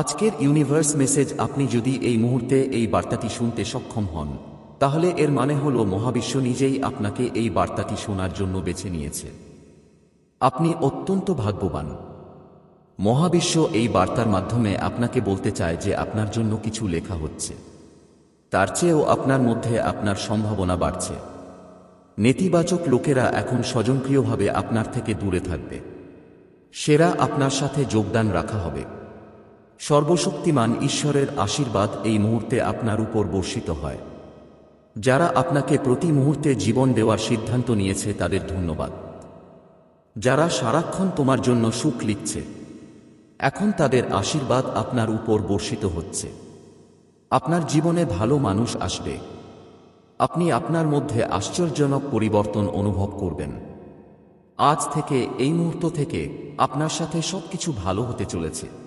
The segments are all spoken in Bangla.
আজকের ইউনিভার্স মেসেজ আপনি যদি এই মুহূর্তে এই বার্তাটি শুনতে সক্ষম হন, তাহলে এর মানে হল মহাবিশ্ব নিজেই আপনাকে এই বার্তাটি শোনার জন্য বেছে নিয়েছে। আপনি অত্যন্ত ভাগ্যবান। মহাবিশ্ব এই বার্তার মাধ্যমে আপনাকে বলতে চায় যে আপনার জন্য কিছু লেখা হচ্ছে। তার চেয়েও আপনার মধ্যে আপনার সম্ভাবনা বাড়ছে। নেতিবাচক লোকেরা এখন স্বজনক্রিয়ভাবে আপনার থেকে দূরে থাকবে। সেরা আপনার সাথে যোগদান রাখা হবে। সর্বশক্তিমান ঈশ্বরের আশীর্বাদ এই মুহূর্তে আপনার উপর বর্ষিত হয়। যারা আপনাকে প্রতি মুহূর্তে জীবন দেওয়ার সিদ্ধান্ত নিয়েছে তাদের ধন্যবাদ। যারা সারাক্ষণ তোমার জন্য সুখ লিখছে, এখন তাদের আশীর্বাদ আপনার উপর বর্ষিত হচ্ছে। আপনার জীবনে ভালো মানুষ আসবে। আপনি আপনার মধ্যে আশ্চর্যজনক পরিবর্তন অনুভব করবেন। আজ থেকে, এই মুহূর্ত থেকে আপনার সাথে সবকিছু ভালো হতে চলেছে।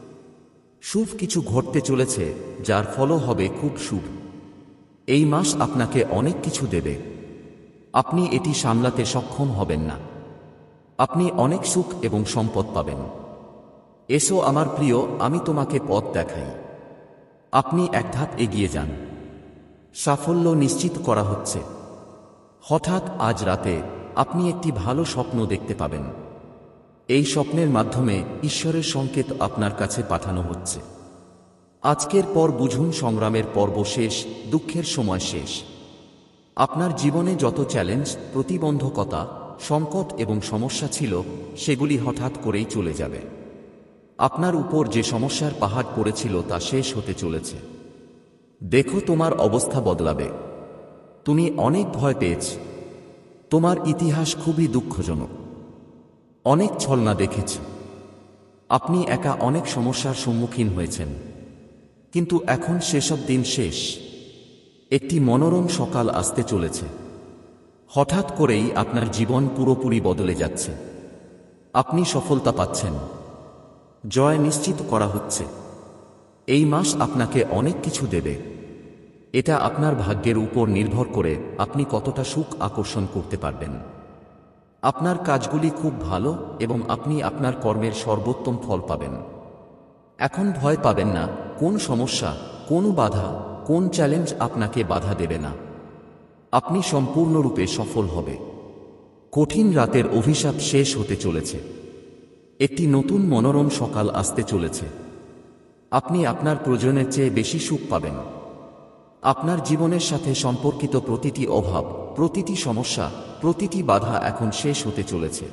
শুভ কিছু ঘটতে চলেছে, যার ফলও হবে খুব শুভ। এই মাস আপনাকে অনেক কিছু দেবে। আপনি এটি সামলাতে সক্ষম হবেন না। আপনি অনেক সুখ এবং সম্পদ পাবেন। এসো আমার প্রিয়, আমি তোমাকে পথ দেখাই। আপনি এক ধাপ এগিয়ে যান। সাফল্য নিশ্চিত করা হচ্ছে। হঠাৎ আজ রাতে আপনি একটি ভালো স্বপ্ন দেখতে পাবেন। এই স্বপ্নের মাধ্যমে ঈশ্বরের সংকেত আপনার কাছে পাঠানো হচ্ছে। আজকের পর বুঝুন সংগ্রামের পর্ব শেষ, দুঃখের সময় শেষ। আপনার জীবনে যত চ্যালেঞ্জ, প্রতিবন্ধকতা, সংকট এবং সমস্যা ছিল, সেগুলি হঠাৎ করেই চলে যাবে। আপনার উপর যে সমস্যার পাহাড় পড়েছিল তা শেষ হতে চলেছে। দেখো তোমার অবস্থা বদলাবে। তুমি অনেক ভয় পেয়েছ। তোমার ইতিহাস খুবই দুঃখজনক। অনেক ছলনা দেখেছ। আপনি একা অনেক সমস্যার সম্মুখীন হয়েছেন। কিন্তু এখন সেসব দিন শেষ। একটি মনোরম সকাল আসতে চলেছে। হঠাৎ করেই আপনার জীবন পুরোপুরি বদলে যাচ্ছে। আপনি সফলতা পাচ্ছেন। জয় নিশ্চিত করা হচ্ছে। এই মাস আপনাকে অনেক কিছু দেবে। এটা আপনার ভাগ্যের উপর নির্ভর করে আপনি কতটা সুখ আকর্ষণ করতে পারবেন। আপনার কাজগুলি খুব ভালো এবং আপনি আপনার কর্মের সর্বোত্তম ফল পাবেন। এখন ভয় পাবেন না, কোন সমস্যা, কোন বাধা, কোন চ্যালেঞ্জ আপনাকে বাধা দেবে না। আপনি সম্পূর্ণরূপে সফল হবে। কঠিন রাতের অভিশাপ শেষ হতে চলেছে। একটি নতুন মনোরম সকাল আসতে চলেছে। আপনি আপনার প্রয়োজনের চেয়ে বেশি সুখ পাবেন। আপনার জীবনের সাথে সম্পর্কিত প্রতিটি অভাব, প্রতিটি সমস্যা, প্রতিটি বাধা এখন শেষ হতে চলেছে।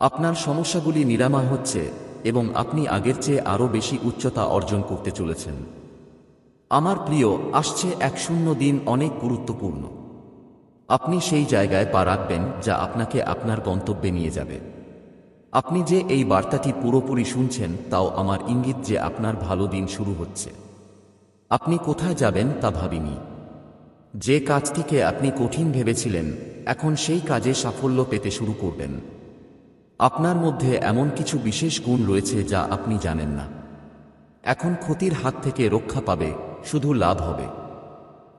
আপনার সমস্যাগুলি নিরাময় হচ্ছে এবং আপনি আগের চেয়ে আরও বেশি উচ্চতা অর্জন করতে চলেছেন। আমার প্রিয়, আসছে এক শূন্য দিন অনেক গুরুত্বপূর্ণ। আপনি সেই জায়গায় পা রাখবেন যা আপনাকে আপনার গন্তব্যে নিয়ে যাবে। আপনি যে এই বার্তাটি পুরোপুরি শুনছেন তাও আমার ইঙ্গিত যে আপনার ভালো দিন শুরু হচ্ছে। আপনি কোথায় যাবেন তা ভাবিনি। যে কাজটিকে আপনি কঠিন ভেবেছিলেন, এখন সেই কাজে সাফল্য পেতে শুরু করবেন। আপনার মধ্যে এমন কিছু বিশেষ গুণ রয়েছে যা আপনি জানেন না। এখন ক্ষতির হাত থেকে রক্ষা পাবে, শুধু লাভ হবে।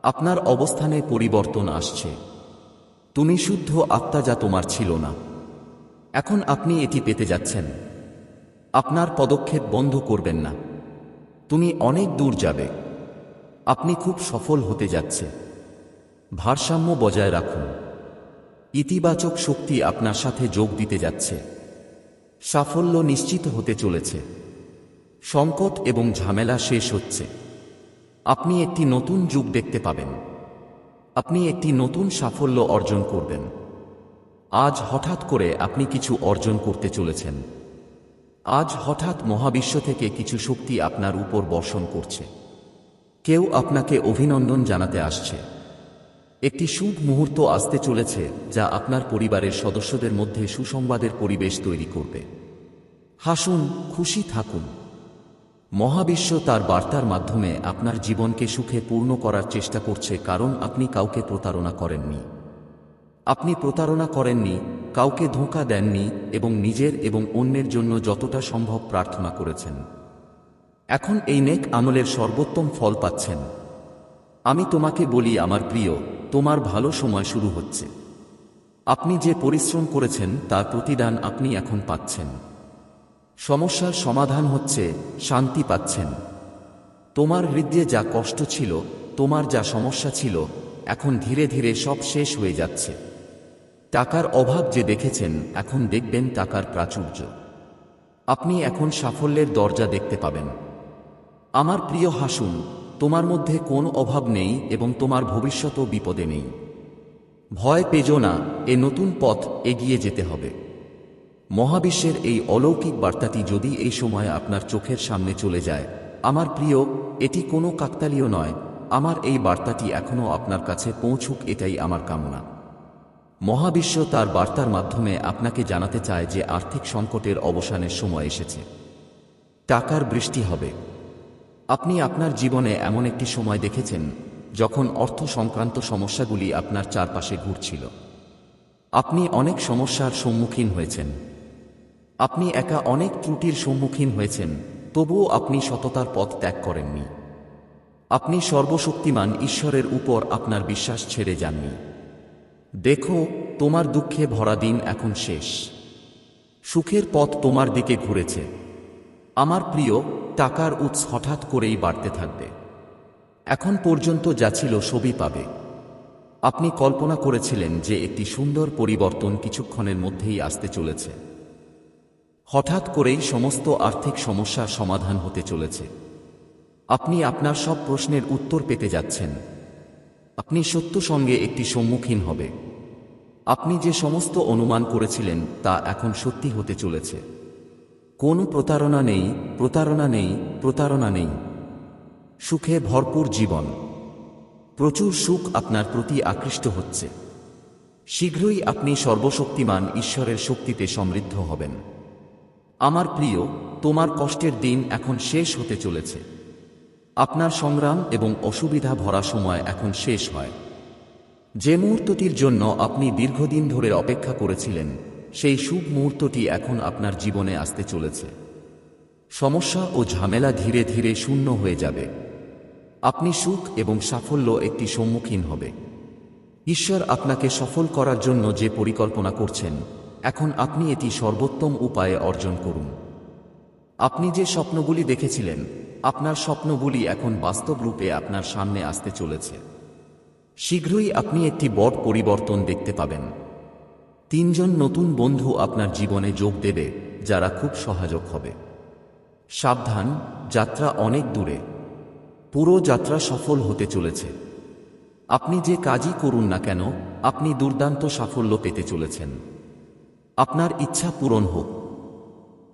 আপনার অবস্থানে পরিবর্তন আসছে। তুমি শুদ্ধ আত্মা যা তোমার ছিল না। এখন আপনি এটি পেতে যাচ্ছেন। আপনার পদক্ষেপ বন্ধ করবেন না। তুমি অনেক দূর যাবে। আপনি খুব সফল হতে যাচ্ছে। ভারসাম্য বজায় রাখুন। ইতিবাচক শক্তি আপনার সাথে যোগ দিতে যাচ্ছে। সাফল্য নিশ্চিত হতে চলেছে। সংকট এবং ঝামেলা শেষ হচ্ছে। আপনি একটি নতুন যুগ দেখতে পাবেন। আপনি একটি নতুন সাফল্য অর্জন করবেন। আজ হঠাৎ করে আপনি কিছু অর্জন করতে চলেছেন। আজ হঠাৎ মহাবিশ্ব থেকে কিছু শক্তি আপনার উপর বর্ষণ করছে। কেউ আপনাকে অভিনন্দন জানাতে আসছে। একটি শুভ মুহূর্ত আসতে চলেছে, যা আপনার পরিবারের সদস্যদের মধ্যে সুসংবাদের পরিবেশ তৈরি করবে। হাসুন, খুশি থাকুন। মহাবিশ্ব তার বার্তার মাধ্যমে আপনার জীবনকে সুখে পূর্ণ করার চেষ্টা করছে, কারণ আপনি কাউকে প্রতারণা করেননি। আপনি প্রতারণা করেননি, কাউকে ধোঁকা দেননি এবং নিজের এবং অন্যের জন্য যতটা সম্ভব প্রার্থনা করেছেন। এখন এই নেক আমলের সর্বোত্তম ফল পাচ্ছেন। আমি তোমাকে বলি, আমার প্রিয়, তোমার ভালো সময় শুরু হচ্ছে। আপনি যে পরিশ্রম করেছেন, তার প্রতিদান আপনি এখন পাচ্ছেন। সমস্যার সমাধান হচ্ছে, শান্তি পাচ্ছেন। তোমার হৃদয়ে যা কষ্ট ছিল, তোমার যা সমস্যা ছিল, এখন ধীরে ধীরে সব শেষ হয়ে যাচ্ছে। টাকার অভাব যে দেখেছেন, এখন দেখবেন টাকার প্রাচুর্য। আপনি এখন সাফল্যের দরজা দেখতে পাবেন। আমার প্রিয় হাসুন, তোমার মধ্যে কোনো অভাব নেই এবং তোমার ভবিষ্যতও বিপদে নেই। ভয় পেজো না, এ নতুন পথ এগিয়ে যেতে হবে। মহাবিশ্বের এই অলৌকিক বার্তাটি যদি এই সময় আপনার চোখের সামনে চলে যায়, আমার প্রিয়, এটি কোনো কাকতালীয় নয়, আমার এই বার্তাটি এখনও আপনার কাছে পৌঁছুক এটাই আমার কামনা। মহাবিশ্ব তার বার্তার মাধ্যমে আপনাকে জানাতে চায় যে আর্থিক সংকটের অবসানের সময় এসেছে। টাকার বৃষ্টি হবে। আপনি আপনার জীবনে এমন একটি সময় দেখেছেন, যখন অর্থ সংক্রান্ত সমস্যাগুলি আপনার চারপাশে ঘুরছিল। আপনি অনেক সমস্যার সম্মুখীন হয়েছেন। আপনি একা অনেক ত্রুটির সম্মুখীন হয়েছেন, তবুও আপনি সততার পথ ত্যাগ করেননি। আপনি সর্বশক্তিমান ঈশ্বরের উপর আপনার বিশ্বাস ছেড়ে যাননি। দেখো, তোমার দুঃখে ভরা দিন এখন শেষ। সুখের পথ তোমার দিকে ঘুরেছে। আমার প্রিয় টাকার উৎস হঠাৎ করেই বাড়তে থাকবে। এখন পর্যন্ত যা ছিল সবই পাবে। আপনি কল্পনা করেছিলেন যে একটি সুন্দর পরিবর্তন কিছুক্ষণের মধ্যেই আসতে চলেছে। হঠাৎ করেই সমস্ত আর্থিক সমস্যার সমাধান হতে চলেছে। আপনি আপনার সব প্রশ্নের উত্তর পেতে যাচ্ছেন। আপনি সত্য সঙ্গে একটি সম্মুখীন হবে। আপনি যে সমস্ত অনুমান করেছিলেন তা এখন সত্যি হতে চলেছে। কোনো প্রতারণা নেই প্রতারণা নেই প্রতারণা নেই। সুখে ভরপুর জীবন। প্রচুর সুখ আপনার প্রতি আকৃষ্ট হচ্ছে। শীঘ্রই আপনি সর্বশক্তিমান ঈশ্বরের শক্তিতে সমৃদ্ধ হবেন। আমার প্রিয়, তোমার কষ্টের দিন এখন শেষ হতে চলেছে। আপনার সংগ্রাম এবং অসুবিধা ভরা সময় এখন শেষ হয়। যে মুহূর্তটির জন্য আপনি দীর্ঘদিন ধরে অপেক্ষা করেছিলেন সেই শুভ মুহূর্তটি এখন আপনার জীবনে আসতে চলেছে। সমস্যা ও ঝামেলা ধীরে ধীরে শূন্য হয়ে যাবে। আপনি সুখ এবং সাফল্য একটি সম্মুখীন হবে। ঈশ্বর আপনাকে সফল করার জন্য যে পরিকল্পনা করছেন, এখন আপনি এটি সর্বোত্তম উপায়ে অর্জন করুন। আপনি যে স্বপ্নগুলি দেখেছিলেন, আপনার স্বপ্নগুলি এখন বাস্তব রূপে আপনার সামনে আসতে চলেছে। শীঘ্রই আপনি একটি বড় পরিবর্তন দেখতে পাবেন। তিনজন নতুন বন্ধু আপনার জীবনে যোগ দেবে, যারা খুব সহায়ক হবে। সাবধান, যাত্রা অনেক দূরে। পুরো যাত্রা সফল হতে চলেছে। আপনি যে কাজই করুন না কেন, আপনি দুর্দান্ত সাফল্য পেতে চলেছেন। আপনার ইচ্ছা পূরণ হোক।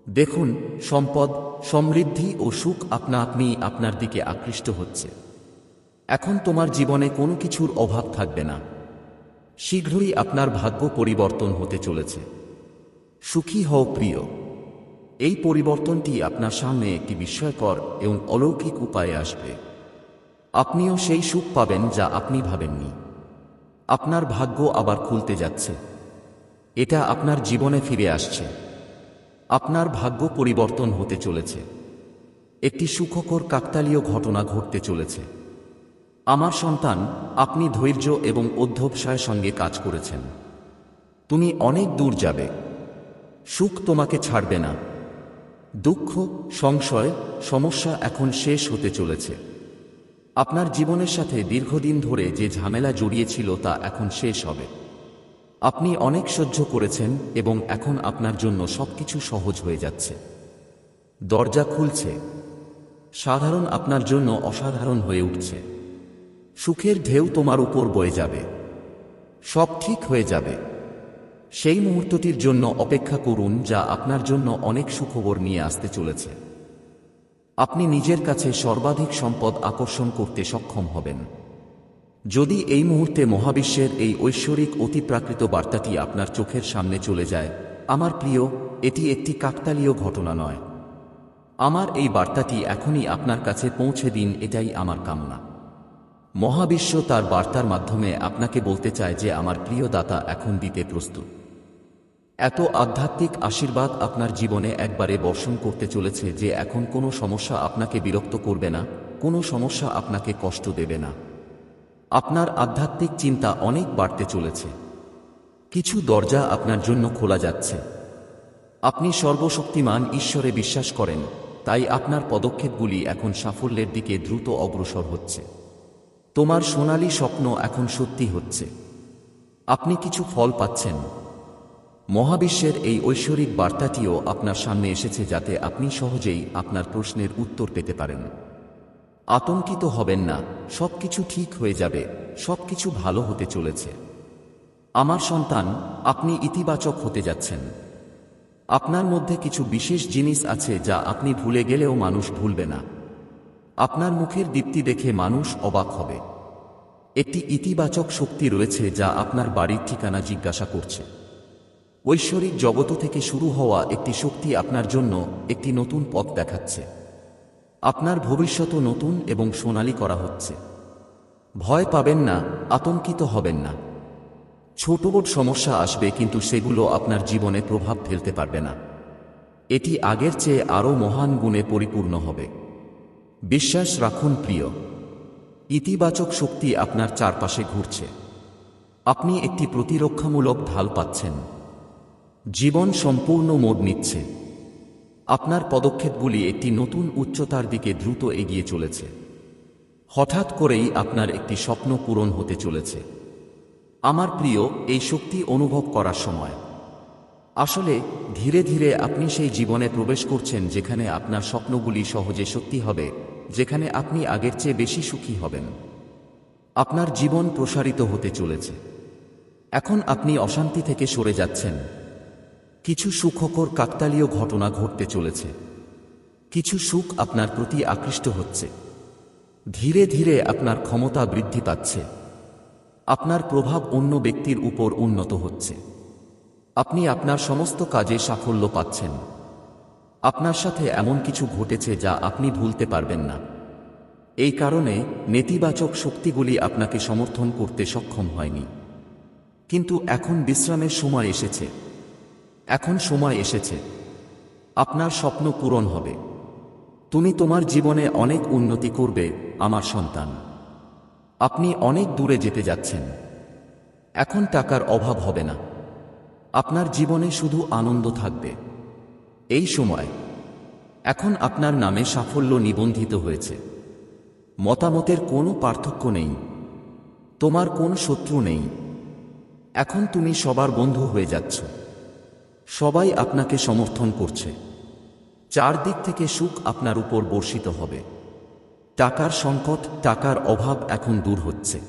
দেখুন, সম্পদ, সমৃদ্ধি ও সুখ আপনা আপনি আপনার দিকে আকৃষ্ট হচ্ছে। এখন তোমার জীবনে কোনো কিছুর অভাব থাকবে না। শীঘ্রই আপনার ভাগ্য পরিবর্তন হতে চলেছে। সুখী হও প্রিয়। এই পরিবর্তনটি আপনার সামনে একটি বিস্ময়কর এবং অলৌকিক উপায়ে আসবে। আপনিও সেই সুখ পাবেন যা আপনি ভাবেননি। আপনার ভাগ্য আবার খুলতে যাচ্ছে। এটা আপনার জীবনে ফিরে আসছে। আপনার ভাগ্য পরিবর্তন হতে চলেছে। একটি সুখকর কাকতালীয় ঘটনা ঘটতে চলেছে। আমার সন্তান, আপনি ধৈর্য এবং অধ্যবসায়ের সঙ্গে কাজ করেছেন। তুমি অনেক দূর যাবে। সুখ তোমাকে ছাড়বে না। দুঃখ, সংশয়, সমস্যা এখন শেষ হতে চলেছে। আপনার জীবনের সাথে দীর্ঘদিন ধরে যে ঝামেলা জড়িয়েছিল তা এখন শেষ হবে। আপনি অনেক সহ্য করেছেন এবং এখন আপনার জন্য সবকিছু সহজ হয়ে যাচ্ছে। দরজা খুলছে। সাধারণ আপনার জন্য অসাধারণ হয়ে উঠছে। সুখের ঢেউ তোমার উপর বয়ে যাবে। সব ঠিক হয়ে যাবে। সেই মুহূর্তটির জন্য অপেক্ষা করুন যা আপনার জন্য অনেক সুখবর নিয়ে আসতে চলেছে। আপনি নিজের কাছে সর্বাধিক সম্পদ আকর্ষণ করতে সক্ষম হবেন। যদি এই মুহূর্তে মহাবিশ্বের এই ঐশ্বরিক অতিপ্রাকৃত বার্তাটি আপনার চোখের সামনে চলে যায়, আমার প্রিয়, এটি একটি কাকতালীয় ঘটনা নয়। আমার এই বার্তাটি এখনই আপনার কাছে পৌঁছে দিন, এটাই আমার কামনা। মহাবিশ্ব তার বার্তার মাধ্যমে আপনাকে বলতে চায় যে আমার প্রিয় দাতা এখন দিতে প্রস্তুত। এত আধ্যাত্মিক আশীর্বাদ আপনার জীবনে একবারে বর্ষণ করতে চলেছে যে এখন কোনো সমস্যা আপনাকে বিরক্ত করবে না, কোনো সমস্যা আপনাকে কষ্ট দেবে না। আপনার আধ্যাত্মিক চিন্তা অনেক বাড়তে চলেছে। কিছু দরজা আপনার জন্য খোলা যাচ্ছে। আপনি সর্বশক্তিমান ঈশ্বরে বিশ্বাস করেন, তাই আপনার পদক্ষেপগুলি এখন সাফল্যের দিকে দ্রুত অগ্রসর হচ্ছে। তোমার সোনালি স্বপ্ন এখন সত্যি হচ্ছে। আপনি কিছু ফল পাচ্ছেন। মহাবিশ্বের এই ঐশ্বরিক বার্তাটিও আপনার সামনে এসেছে যাতে আপনি সহজেই আপনার প্রশ্নের উত্তর পেতে পারেন। আতঙ্কিত হবেন না, সবকিছু ঠিক হয়ে যাবে, সবকিছু ভালো হতে চলেছে। আমার সন্তান, আপনি ইতিবাচক হতে যাচ্ছেন। আপনার মধ্যে কিছু বিশেষ জিনিস আছে যা আপনি ভুলে গেলেও মানুষ ভুলবে না। আপনার মুখের দীপ্তি দেখে মানুষ অবাক হবে। একটি ইতিবাচক শক্তি রয়েছে যা আপনার বাড়ির ঠিকানা জিজ্ঞাসা করছে। ঐশ্বরিক জগত থেকে শুরু হওয়া একটি শক্তি আপনার জন্য একটি নতুন পথ দেখাচ্ছে। আপনার ভবিষ্যৎ নতুন এবং সোনালি করা হচ্ছে। ভয় পাবেন না, আতঙ্কিত হবেন না। ছোট বোট সমস্যা আসবে কিন্তু সেগুলো আপনার জীবনে প্রভাব ফেলতে পারবে না। এটি আগের চেয়ে আরও মহান গুণে পরিপূর্ণ হবে। বিশ্বাস রাখুন প্রিয়। ইতিবাচক শক্তি আপনার চারপাশে ঘুরছে। আপনি একটি প্রতিরক্ষামূলক ঢাল পাচ্ছেন। জীবন সম্পূর্ণ মোড় নিচ্ছে। আপনার পদক্ষেপগুলি একটি নতুন উচ্চতার দিকে দ্রুত এগিয়ে চলেছে। হঠাৎ করেই আপনার একটি স্বপ্ন পূরণ হতে চলেছে। আমার প্রিয়, এই শক্তি অনুভব করার সময়। আসলে, ধীরে ধীরে আপনি সেই জীবনে প্রবেশ করছেন যেখানে আপনার স্বপ্নগুলি সহজে সত্যি হবে। যেখানে আপনি আগের চেয়ে বেশি সুখী হবেন। আপনার জীবন প্রসারিত হতে চলেছে। এখন আপনি অশান্তি থেকে সরে যাচ্ছেন। কিছু সুখকর কাকতালীয় ঘটনা ঘটতে চলেছে। কিছু সুখ আপনার প্রতি আকৃষ্ট হচ্ছে। ধীরে ধীরে আপনার ক্ষমতা বৃদ্ধি পাচ্ছে। আপনার প্রভাব অন্য ব্যক্তির উপর উন্নত হচ্ছে। আপনি আপনার সমস্ত কাজে সাফল্য পাচ্ছেন। আপনার সাথে এমন কিছু ঘটেছে যা আপনি ভুলতে পারবেন না। এই কারণে নেতিবাচক শক্তিগুলি আপনাকে সমর্থন করতে সক্ষম হয়নি। কিন্তু এখন বিশ্রামের সময় এসেছে। এখন সময় এসেছে। আপনার স্বপ্ন পূরণ হবে। তুমি তোমার জীবনে অনেক উন্নতি করবে, আমার সন্তান। আপনি অনেক দূরে যেতে যাচ্ছেন। এখন টাকার অভাব হবে না। আপনার জীবনে শুধু আনন্দ থাকবে। এই সময়, এখন আপনার নামে সাফল্য নিবন্ধিত হয়েছে। মতামতের কোনো পার্থক্য নেই। তোমার কোন শত্রু নেই। এখন তুমি সবার বন্ধু হয়ে যাচ্ছ। সবাই আপনাকে সমর্থন করছে। চারদিক থেকে সুখ আপনার উপর বর্ষিত হবে। টাকার সংকট, টাকার অভাব এখন দূর হচ্ছে।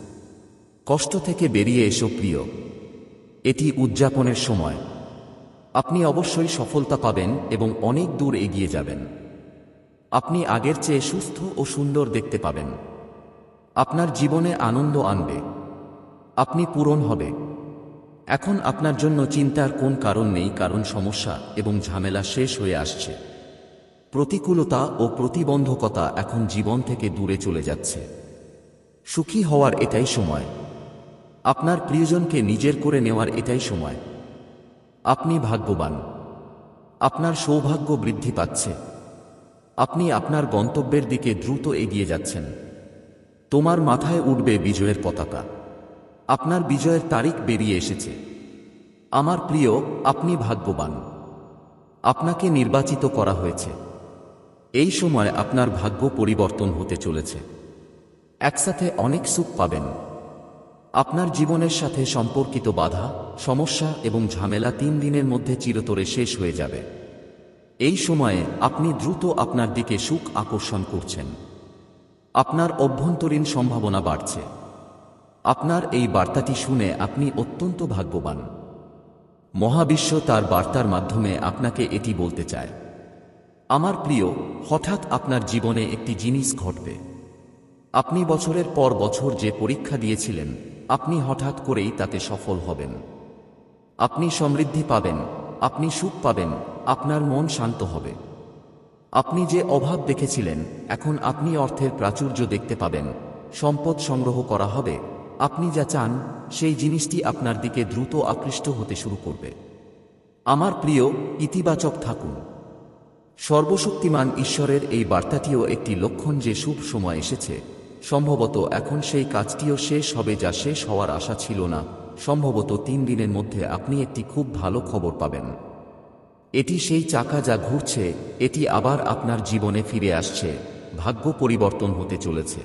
কষ্ট থেকে বেরিয়ে এসো প্রিয়। এটি উদযাপনের সময়। আপনি অবশ্যই সফলতা পাবেন এবং অনেক দূর এগিয়ে যাবেন। আপনি আগের চেয়ে সুস্থ ও সুন্দর দেখতে পাবেন। আপনার জীবনে আনন্দ আনবে। আপনি পূরণ হবে। এখন আপনার জন্য চিন্তার কোন কারণ নেই, কারণ সমস্যা এবং ঝামেলা শেষ হয়ে আসছে। প্রতিকূলতা ও প্রতিবন্ধকতা এখন জীবন থেকে দূরে চলে যাচ্ছে। সুখী হওয়ার এটাই সময়। আপনার প্রিয়জনকে নিজের করে নেওয়ার এটাই সময়। আপনি ভাগ্যবান। আপনার সৌভাগ্য বৃদ্ধি পাচ্ছে। আপনি আপনার গন্তব্যের দিকে দ্রুত এগিয়ে যাচ্ছেন। তোমার মাথায় উঠবে বিজয়ের পতাকা। আপনার বিজয়ের তারিখ বেরিয়ে এসেছে। আমার প্রিয়, আপনি ভাগ্যবান। আপনাকে নির্বাচিত করা হয়েছে। এই সময় আপনার ভাগ্য পরিবর্তন হতে চলেছে। একসাথে অনেক সুখ পাবেন। আপনার জীবনের সাথে সম্পর্কিত বাধা, সমস্যা এবং ঝামেলা তিন দিনের মধ্যে চিরতরে শেষ হয়ে যাবে। এই সময়ে আপনি দ্রুত আপনার দিকে সুখ আকর্ষণ করছেন। আপনার অভ্যন্তরীণ সম্ভাবনা বাড়ছে। আপনার এই বার্তাটি শুনে আপনি অত্যন্ত ভাগ্যবান। মহাবিশ্ব তার বার্তার মাধ্যমে আপনাকে এটি বলতে চায়। আমার প্রিয়, হঠাৎ আপনার জীবনে একটি জিনিস ঘটবে। আপনি বছরের পর বছর যে পরীক্ষা দিয়েছিলেন, আপনি হঠাৎ করেই তাতে সফল হবেন। আপনি সমৃদ্ধি পাবেন, আপনি সুখ পাবেন, আপনার মন শান্ত হবে। আপনি যে অভাব দেখেছিলেন, এখন আপনি অর্থের প্রাচুর্য দেখতে পাবেন। সম্পদ সংগ্রহ করা হবে। আপনি যা চান, সেই জিনিসটি আপনার দিকে দ্রুত আকৃষ্ট হতে শুরু করবে। আমার প্রিয়, ইতিবাচক থাকুন। সর্বশক্তিমান ঈশ্বরের এই বার্তাটিও একটি লক্ষণ যে শুভ সময় এসেছে। সম্ভবত এখন সেই কাজটিও শেষ হবে যা শেষ হওয়ার আশা ছিল না। সম্ভবত তিন দিনের মধ্যে আপনি একটি খুব ভালো খবর পাবেন। এটি সেই চাকা যা ঘুরছে, এটি আবার আপনার জীবনে ফিরে আসছে, ভাগ্য পরিবর্তন হতে চলেছে।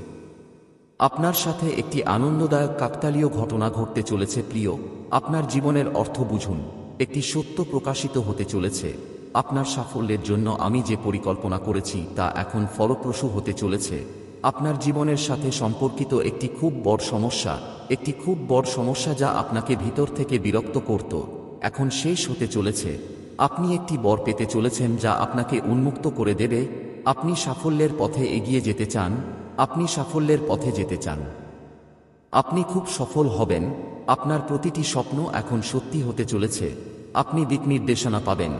আপনার সাথে একটি আনন্দদায়ক কাকতালীয় ঘটনা ঘটতে চলেছে, প্রিয়। আপনার জীবনের অর্থ বুঝুন। একটি সত্য প্রকাশিত হতে চলেছে। আপনার সাফল্যের জন্য আমি যে পরিকল্পনা করেছি তা এখন ফলপ্রসূ হতে চলেছে। আপনার জীবনের সাথে সম্পর্কিত একটি খুব বড় সমস্যা, একটি খুব বড় সমস্যা যা আপনাকে ভিতর থেকে বিরক্ত করত। এখন শেষ হতে চলেছে। আপনি একটি বর পেতে চলেছেন যা আপনাকে উন্মুক্ত করে দেবে। আপনি সাফল্যের পথে এগিয়ে যেতে চান। আপনি সাফল্যের পথে যেতে চান। আপনি খুব সফল হবেন। আপনার প্রতিটি স্বপ্ন এখন সত্যি হতে চলেছে। আপনি দিক নির্দেশনা পাবেন।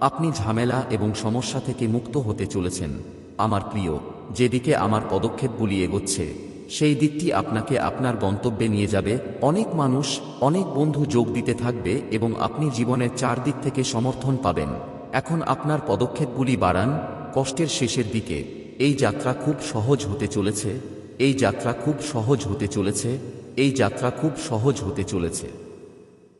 আপনি ঝামেলা এবং সমস্যা থেকে মুক্ত হতে চলেছেন। আমার প্রিয়, যেদিকে আমার পদক্ষেপগুলি এগোচ্ছে, সেই দিকটি আপনাকে আপনার গন্তব্যে নিয়ে যাবে। অনেক মানুষ, অনেক বন্ধু যোগ দিতে থাকবে এবং আপনি জীবনের চারদিক থেকে সমর্থন পাবেন। এখন আপনার পদক্ষেপগুলি বাড়ান, কষ্টের শেষের দিকে। এই যাত্রা খুব সহজ হতে চলেছে, এই যাত্রা খুব সহজ হতে চলেছে, এই যাত্রা খুব সহজ হতে চলেছে।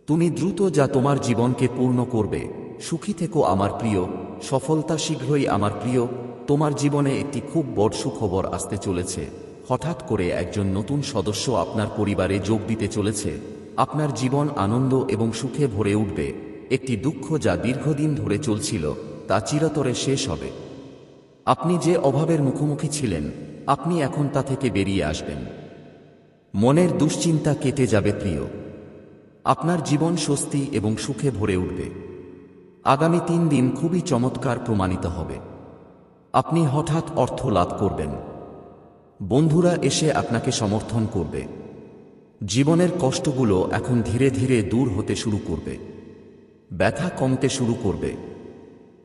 তুমি দ্রুত যা তোমার জীবনকে পূর্ণ করবে। সুখী থেকো আমার প্রিয়, সফলতা শীঘ্রই আমার প্রিয়। তোমার জীবনে একটি খুব বড় সুখবর আসতে চলেছে। হঠাৎ করে একজন নতুন সদস্য আপনার পরিবারে যোগ দিতে চলেছে। আপনার জীবন আনন্দ এবং সুখে ভরে উঠবে। একটি দুঃখ যা দীর্ঘদিন ধরে চলছিল, তা চিরতরে শেষ হবে। আপনি যে অভাবের মুখোমুখি ছিলেন, আপনি এখন তা থেকে বেরিয়ে আসবেন। মনের দুশ্চিন্তা কেটে যাবে প্রিয়। আপনার জীবন স্বস্তি এবং সুখে ভরে উঠবে। আগামী তিন দিন খুবই চমৎকার প্রমাণিত হবে। আপনি হঠাৎ অর্থ লাভ করবেন। বন্ধুরা এসে আপনাকে সমর্থন করবে। জীবনের কষ্টগুলো এখন ধীরে ধীরে দূর হতে শুরু করবে। ব্যথা কমতে শুরু করবে।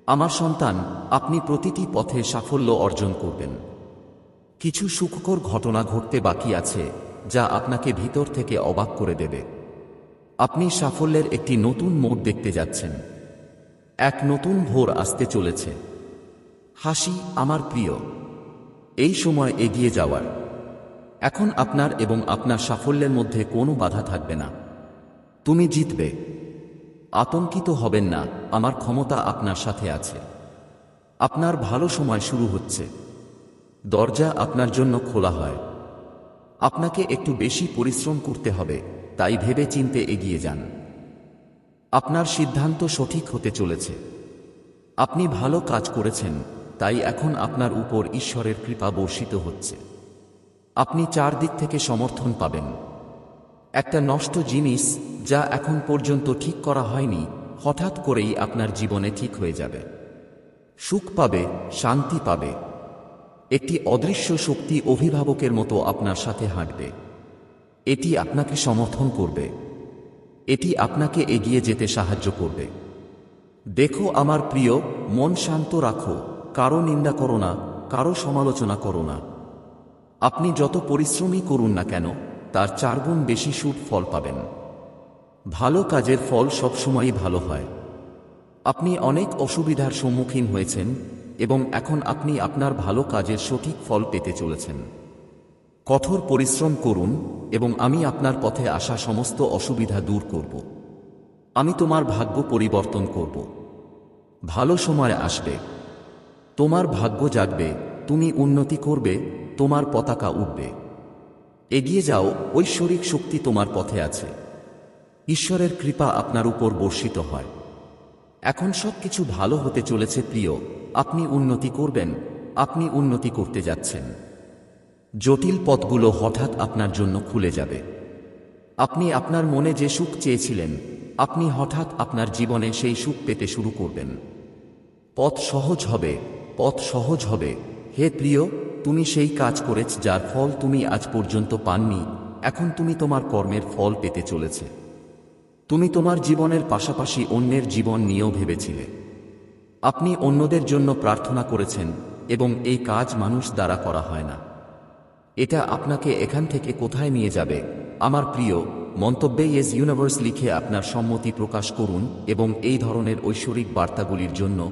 আমার সন্তান, আপনি প্রতিটি পথে সাফল্য অর্জন করবেন। কিছু সুখকর ঘটনা ঘটতে বাকি আছে, যা আপনাকে ভিতর থেকে অবাক করে দেবে। আপনি সাফল্যের একটি নতুন মোড় দেখতে যাচ্ছেন। এক নতুন ভোর আসতে চলেছে। হাসি আমার প্রিয়। এই সময় এগিয়ে যাওয়ার। এখন আপনার এবং আপনার সাফল্যের মধ্যে কোনো বাধা থাকবে না। তুমি জিতবে। আতঙ্কিত হবেন না, আমার ক্ষমতা আপনার সাথে আছে। আপনার ভালো সময় শুরু হচ্ছে। দরজা আপনার জন্য খোলা হয়। আপনাকে একটু বেশি পরিশ্রম করতে হবে, তাই ভেবে চিনতে এগিয়ে যান। আপনার সিদ্ধান্ত সঠিক হতে চলেছে। আপনি ভালো কাজ করেছেন। তাই এখন আপনার উপর ঈশ্বরের কৃপা বর্ষিত হচ্ছে। আপনি চারদিক থেকে সমর্থন পাবেন। একটা নষ্ট জিনিস যা এখন পর্যন্ত ঠিক করা হয়নি, হঠাৎ করেই আপনার জীবনে ঠিক হয়ে যাবে। সুখ পাবে, শান্তি পাবে। একটি অদৃশ্য শক্তি অভিভাবকের মতো আপনার সাথে হাঁটবে। এটি আপনাকে সমর্থন করবে। এটি আপনাকে এগিয়ে যেতে সাহায্য করবে। দেখো আমার প্রিয়, মন শান্ত রাখো। কারও নিন্দা করো না, কারও সমালোচনা করো না। আপনি যত পরিশ্রমই করুন না কেন, তার চারগুণ বেশি সুট ফল পাবেন। ভালো কাজের ফল সবসময়ই ভালো হয়। আপনি অনেক অসুবিধার সম্মুখীন হয়েছেন এবং এখন আপনি আপনার ভালো কাজের সঠিক ফল পেতে চলেছেন। কঠোর পরিশ্রম করুন এবং আমি আপনার পথে আসা সমস্ত অসুবিধা দূর করব। আমি তোমার ভাগ্য পরিবর্তন করব। ভালো সময় আসবে। তোমার ভাগ্য জাগবে, তুমি উন্নতি করবে, তোমার পতাকা উঠবে। এগিয়ে যাও, ঐশ্বরিক শক্তি তোমার পথে আছে। ঈশ্বরের কৃপা আপনার উপর বর্ষিত হয়। এখন সব কিছু ভালো হতে চলেছে, প্রিয়। আপনি উন্নতি করবেন, আপনি উন্নতি করতে যাচ্ছেন। জটিল পথগুলো হঠাৎ আপনার জন্য খুলে যাবে। আপনি আপনার মনে যে সুখ চেয়েছিলেন, আপনি হঠাৎ আপনার জীবনে সেই সুখ পেতে শুরু করবেন। পথ সহজ হবে পথ সহজ হবে। হে প্রিয়, তুমি সেই কাজ করেছ যার ফল তুমি আজ পর্যন্ত পাননি। এখন তুমি তোমার কর্মের ফল পেতে চলেছে। তুমি তোমার জীবনের পাশাপাশি অন্যের জীবন নিয়েও ভেবেছিলে। আপনি অন্যদের জন্য প্রার্থনা করেছেন এবং এই কাজ মানুষ দ্বারা করা হয় না। এটা আপনাকে এখান থেকে কোথায় নিয়ে যাবে? আমার প্রিয়, মন্তব্যে এস ইউনিভার্স লিখে আপনার সম্মতি প্রকাশ করুন এবং এই ধরনের ঐশ্বরিক বার্তাগুলির জন্য